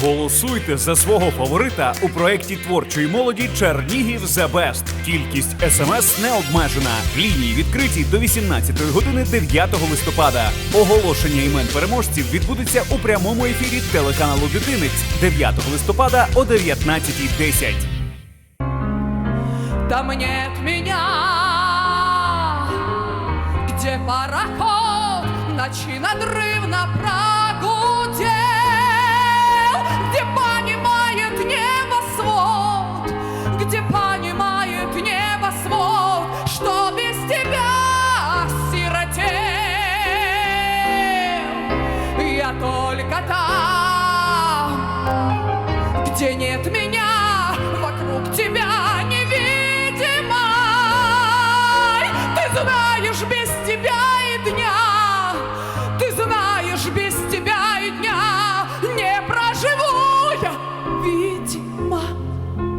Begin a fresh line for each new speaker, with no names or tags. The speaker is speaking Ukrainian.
Голосуйте за свого фаворита у проєкті творчої молоді Чернігів The Best. Кількість смс не обмежена. Лінії відкриті до 18 години 9 листопада. Оголошення імен переможців відбудеться у прямому ефірі телеканалу Дитинець 9 листопада о 19.10.
Там нет меня, где пароход ночи надрывно прогудел, где понимает небосвод, что без тебя сиротел. Я только там, где нет меня, вокруг тебя невидимой. Ты знаешь без тебя